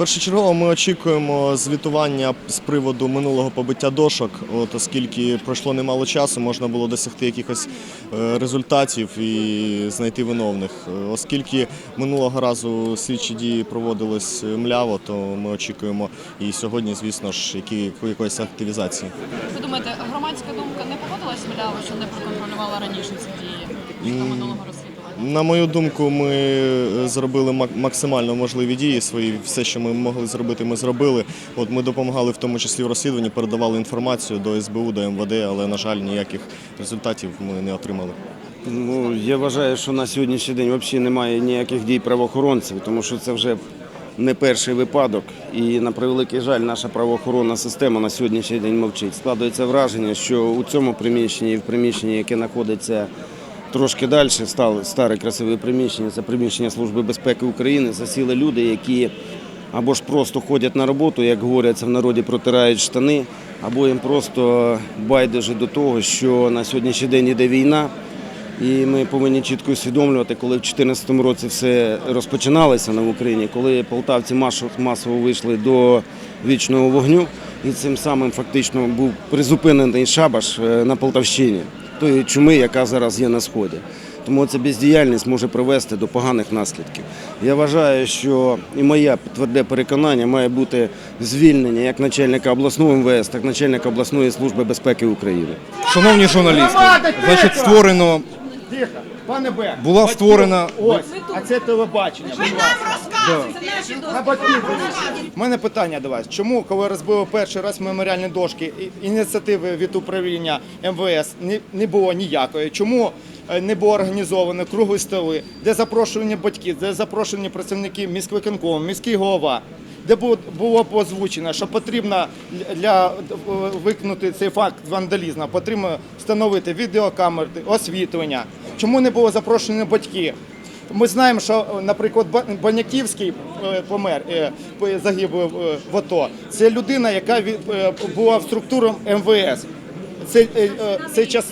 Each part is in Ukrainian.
Першочергово ми очікуємо звітування з приводу минулого побиття дошок, от, оскільки пройшло немало часу, можна було досягти якихось е, результатів і знайти виновних. Е, Оскільки минулого разу слідчі дії проводились мляво, то ми очікуємо і сьогодні, звісно ж, які, якоїсь активізації. Ви думаєте, громадська думка не погодилась мляво, що не проконтролювала раніше ці дії минулого розслідування? На мою думку, ми е, зробили мак- максимально можливі дії свої. Все, що ми могли зробити, ми зробили. От ми допомагали в тому числі в розслідуванні, передавали інформацію до СБУ, до МВД, але на жаль, ніяких результатів ми не отримали. Ну, я вважаю, що на сьогоднішній день взагалі немає ніяких дій правоохоронців, тому що це вже не перший випадок. І на превеликий жаль, наша правоохоронна система на сьогоднішній день мовчить. Складується враження, що у цьому приміщенні і в приміщенні, яке знаходиться трошки далі, стало старе красиве приміщення, це приміщення Служби безпеки України, засіли люди, які або ж просто ходять на роботу, як говоряться в народі, протирають штани, або їм просто байдуже до того, що на сьогоднішній день іде війна. І ми повинні чітко усвідомлювати, коли в 2014 році все розпочиналося на Україні, коли полтавці масово вийшли до вічного вогню, і цим самим фактично був призупинений шабаш е, на Полтавщині, тої чуми, яка зараз є на сході. Тому ця бездіяльність може привести до поганих наслідків. Я вважаю, що і моє тверде переконання має бути звільнення як начальника обласного МВС, так і начальника обласної служби безпеки України. Шановні журналісти, значить створено пане Б. Була батьків створена- Ось, а це телебачення. будь ласка. На батьків. У мене питання до вас. Чому, коли розбили перший раз меморіальні дошки, ініціативи від управління МВС не, не було ніякої? Чому е, не було організовано круглі столи, де запрошені батьки, де запрошені працівники міськвиконкому, міський голова? Де було, озвучено, що потрібно для е, виконати цей факт вандалізму, потрібно встановити відеокамери, освітлення. Чому не було запрошені батьки? Ми знаємо, що, е, наприклад, Баняківський е, помер, е, загиб е, в АТО. Це людина, яка була в структурах МВС. Це, це, час,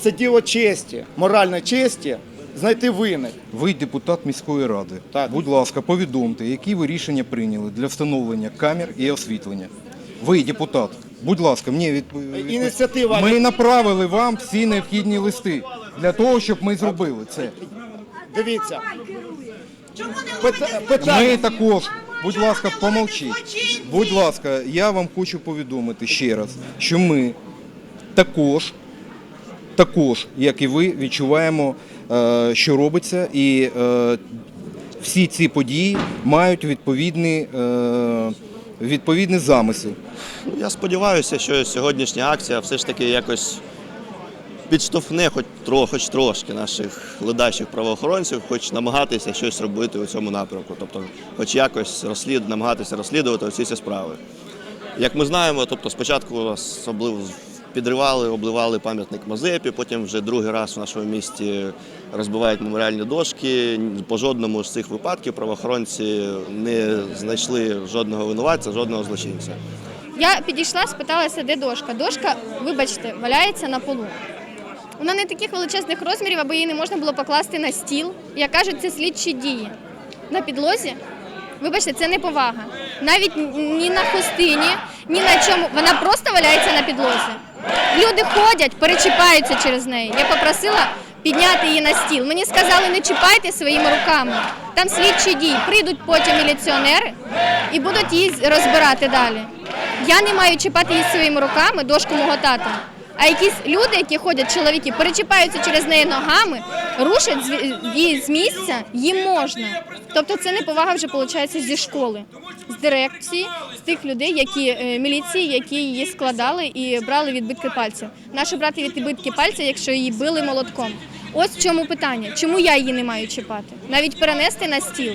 це діло честі, моральної честі знайти винних. ви депутат міської ради. Так. Будь ласка, повідомте, які ви рішення прийняли для встановлення камер і освітлення. Ви депутат. Будь ласка, мені відповідь. Ініціатива- Ми направили вам всі необхідні листи для того, щоб ми зробили це. Дивіться. Пита- питання. Ми також, будь ласка, помовчіть. Будь ласка, я вам хочу повідомити ще раз, що ми також, також, як і ви, відчуваємо, е, що робиться, і е, всі ці події мають відповідний, е, відповідний замисел. Я сподіваюся, що сьогоднішня акція все ж таки якось підштовхне хоч, тро, хоч трошки наших ледачих правоохоронців, хоч намагатися щось робити у цьому напрямку. Тобто, хоч якось розслід, намагатися розслідувати всі ці справи. Як ми знаємо, тобто спочатку нас облив, підривали, обливали пам'ятник Мазепі, потім вже другий раз в нашому місті розбивають меморіальні дошки. По жодному з цих випадків правоохоронці не знайшли жодного винуватця, жодного злочинця. Я підійшла, спиталася, де дошка. Дошка, вибачте, валяється на полу. Вона не таких величезних розмірів, аби її не можна було покласти на стіл. Як кажуть, це слідчі дії. На підлозі. Вибачте, це не повага. Навіть ні на хустині, ні на чому. Вона просто валяється на підлозі. Люди ходять, перечіпаються через неї. Я попросила підняти її на стіл. Мені сказали, не чіпайте своїми руками. Там слідчі дії. Прийдуть потім міліціонери і будуть її розбирати далі. Я не маю чіпати її своїми руками, дошку мого тата. А якісь люди, які ходять, чоловіки, перечіпаються через неї ногами, рушать її з місця, їм можна. Тобто це неповага вже виходить зі школи, з дирекції, з тих людей, які е, міліції, які її складали і брали відбитки пальців. Наші брати відбитки пальців, якщо її били молотком. Ось в чому питання. Чому я її не маю чіпати? Навіть перенести на стіл.